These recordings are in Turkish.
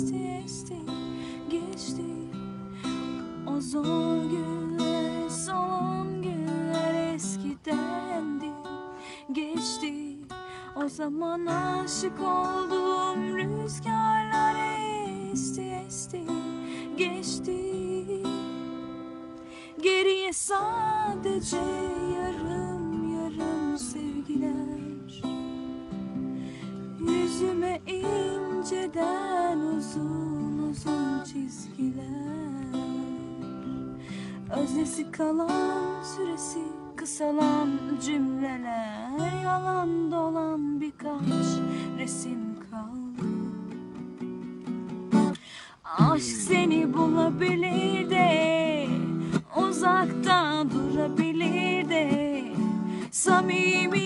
esti esti geçti. O zor günler son günler eskidendi. Geçti. O zaman aşık olduğum rüzgarlar esti esti. Geçti. Geriye sadece yarım yarım sevgiler. Yüzüme inceden uzun uzun çizgiler. Öznesi kalan süresi kısalan cümleler. Yalan dolan birkaç resim kaldı. Aşk seni bulabilir de Uzakta durabilir de. Samimi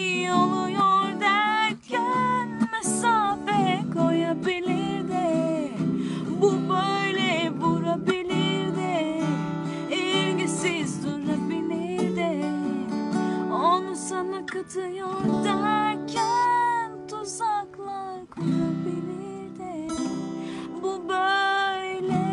katıyor derken Tuzaklar kurabilir de Bu böyle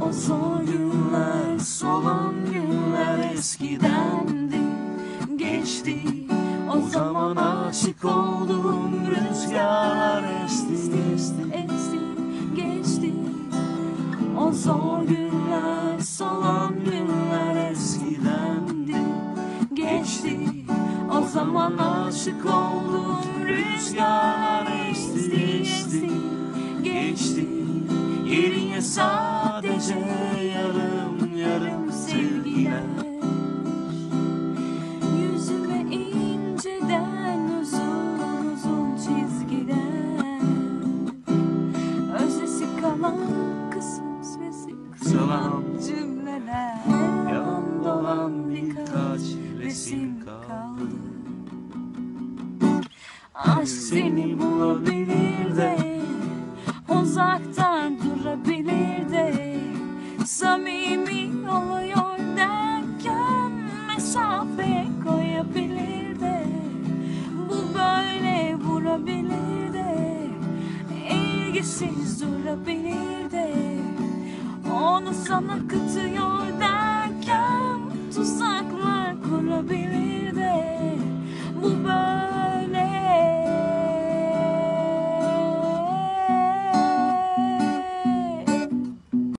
O zor günler, solan günler eskidendi, geçti. O zaman aşık olduğum rüzgarlar esti, esti, esti, geçti. O zor günler, solan günler eskidendi, geçti. O zaman aşık olduğum rüzgarlar esti, esti, geçti. Geriye sadece yarım yarım sevgiler çizgiler Öznesi kalan kısmesi kısalan cümleler Yalan dolan birkaç resim kaldı. Aşk seni bulabilir de Uzaktan durabilir de Samimi ilgisiz durabilir de Onu sana katıyor derken kurabilir